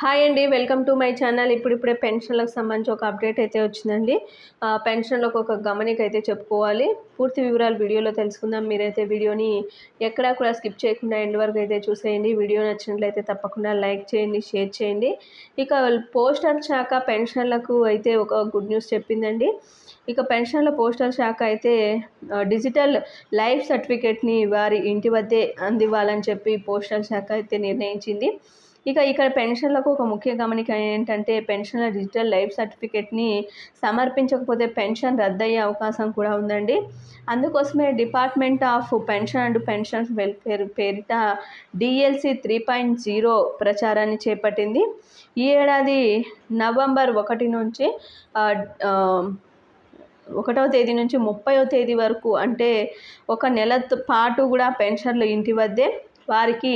Hi అండి welcome to my channel. ఇప్పుడిప్పుడే పెన్షన్లకు సంబంధించి ఒక అప్డేట్ అయితే వచ్చిందండి. పెన్షన్లకు ఒక గమనిక అయితే చెప్పుకోవాలి. పూర్తి వివరాలు వీడియోలో తెలుసుకుందాం. మీరైతే వీడియోని ఎక్కడా కూడా స్కిప్ చేయకుండా ఎండ్ వరకు అయితే చూసేయండి. వీడియో నచ్చినట్లయితే తప్పకుండా లైక్ చేయండి షేర్ చేయండి. ఇక పోస్టల్ శాఖ పెన్షన్లకు అయితే ఒక గుడ్ న్యూస్ చెప్పిందండి. ఇక పెన్షన్ల పోస్టల్ శాఖ అయితే డిజిటల్ లైఫ్ సర్టిఫికేట్ని వారి ఇంటి వద్దే అందివ్వాలని చెప్పి పోస్టల్ శాఖ అయితే నిర్ణయించింది. ఇక ఇక్కడ పెన్షన్లకు ఒక ముఖ్య గమనిక ఏంటంటే పెన్షన్ల డిజిటల్ లైఫ్ సర్టిఫికేట్ని సమర్పించకపోతే పెన్షన్ రద్దయ్యే అవకాశం కూడా ఉందండి. అందుకోసమే department of pension and pension welfare పేరిట డిఎల్సి త్రీ పాయింట్ జీరో ప్రచారాన్ని చేపట్టింది. ఈ ఏడాది నవంబర్ ఒకటి నుంచి ఒకటవ తేదీ నుంచి ముప్పైవ తేదీ వరకు అంటే ఒక నెల పాటు కూడా పెన్షన్లు ఇంటి వద్దే వారికి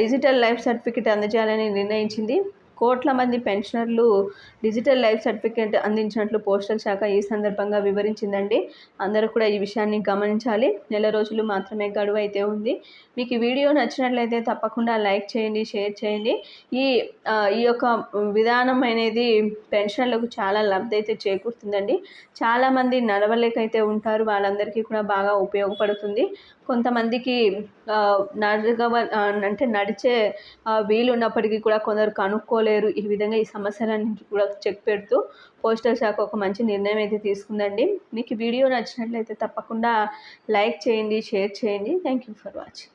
డిజిటల్ లైఫ్ సర్టిఫికేట్ అందజేయాలని నిర్ణయించింది. కోట్ల మంది పెన్షనర్లు డిజిటల్ లైఫ్ సర్టిఫికేట్ అందించినట్లు పోస్టల్ శాఖ ఈ సందర్భంగా వివరించిందండి. అందరూ కూడా ఈ విషయాన్ని గమనించాలి. నెల రోజులు మాత్రమే గడువు అయితే ఉంది. మీకు ఈ వీడియో నచ్చినట్లయితే తప్పకుండా లైక్ చేయండి షేర్ చేయండి. ఈ ఈ యొక్క విధానం అనేది పెన్షనర్లకు చాలా లబ్ధి అయితే చేకూరుతుందండి. చాలామంది నడవలేకైతే ఉంటారు. వాళ్ళందరికీ కూడా బాగా ఉపయోగపడుతుంది. కొంతమందికి నడగవ అంటే నడిచే వీలు ఉన్నప్పటికీ కూడా కొందరు తట్టుకోలేరు ఈ విధంగా ఈ సమస్యలన్నింటి కూడా చెక్ పెడుతూ పోస్టల్ శాఖ ఒక మంచి నిర్ణయం అయితే తీసుకుందండి. మీకు వీడియో నచ్చినట్లయితే తప్పకుండా లైక్ చేయండి షేర్ చేయండి. Thank you for watching.